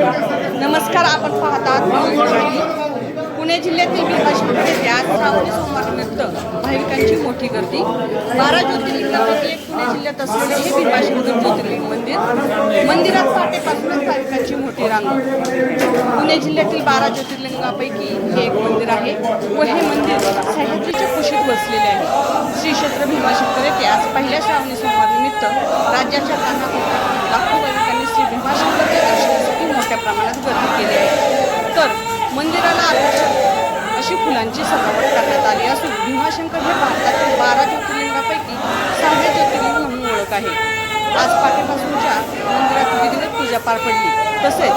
नमस्कार आपण पाहतात पुणे जिल्ह्यातील भीमाशंकर आज श्रावणी सोमवारनिमित्त भाविकांची मोठी गर्दी. बारा ज्योतिर्लिंगापैकी एक पुणे जिल्ह्यात असलेले हे भीमाशंकर ज्योतिर्लिंग मंदिर. मंदिरात पहाटेपासूनच भाविकांची मोठी रांग. पुणे जिल्ह्यातील बारा ज्योतिर्लिंगापैकी हे एक मंदिर आहे व हे मंदिर सह्याद्रीच्या कुशीत वसलेले आहे. श्री क्षेत्र भीमाशंकर येथे आज पहिल्या श्रावणी सोमवारनिमित्त राज्याच्या कानाकोपऱ्यातून लाखो भाविकांनी श्री भीमाशंकरच्या दर्शनासाठी मोठ्या प्रमाणात गर्दी केली आहे. तर मंदिराला आकर्षक अशी फुलांची सजावट करण्यात आली असून भीमाशंकर हे भारतातील बारा ज्योतिर्लिंगापैकी सहाव्या ज्योतिर्लिंग म्हणून ओळख आहे. आज पहाटेपासूनच्या मंदिरात विधिवत पूजा पार पडली. तसेच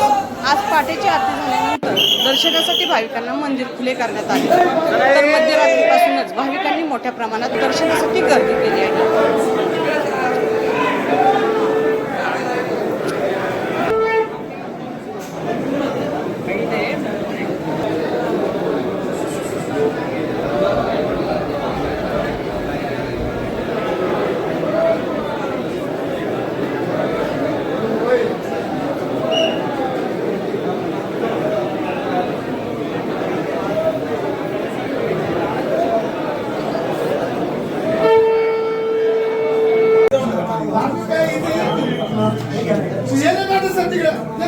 आज पहाटेची आरती झाल्यानंतर दर्शनासाठी भाविकांना मंदिर खुले करण्यात आले. तर मध्यरात्रीपासूनच भाविकांनी मोठ्या प्रमाणात दर्शनासाठी गर्दी केली आहे.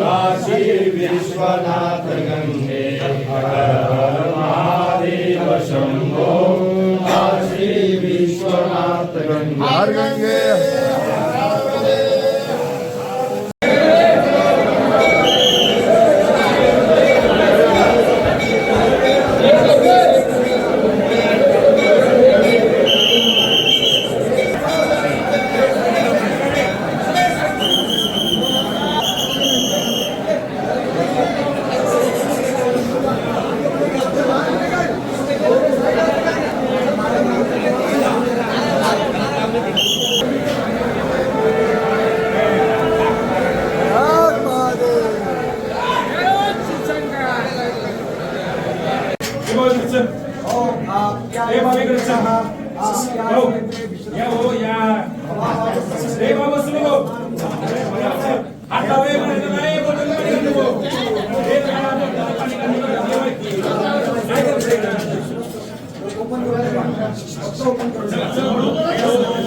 काशी विश्वनाथ गंगे महादेव शंभो काशी विश्वनाथ गंगे माहिती. करायचं इकडं? चला, चला.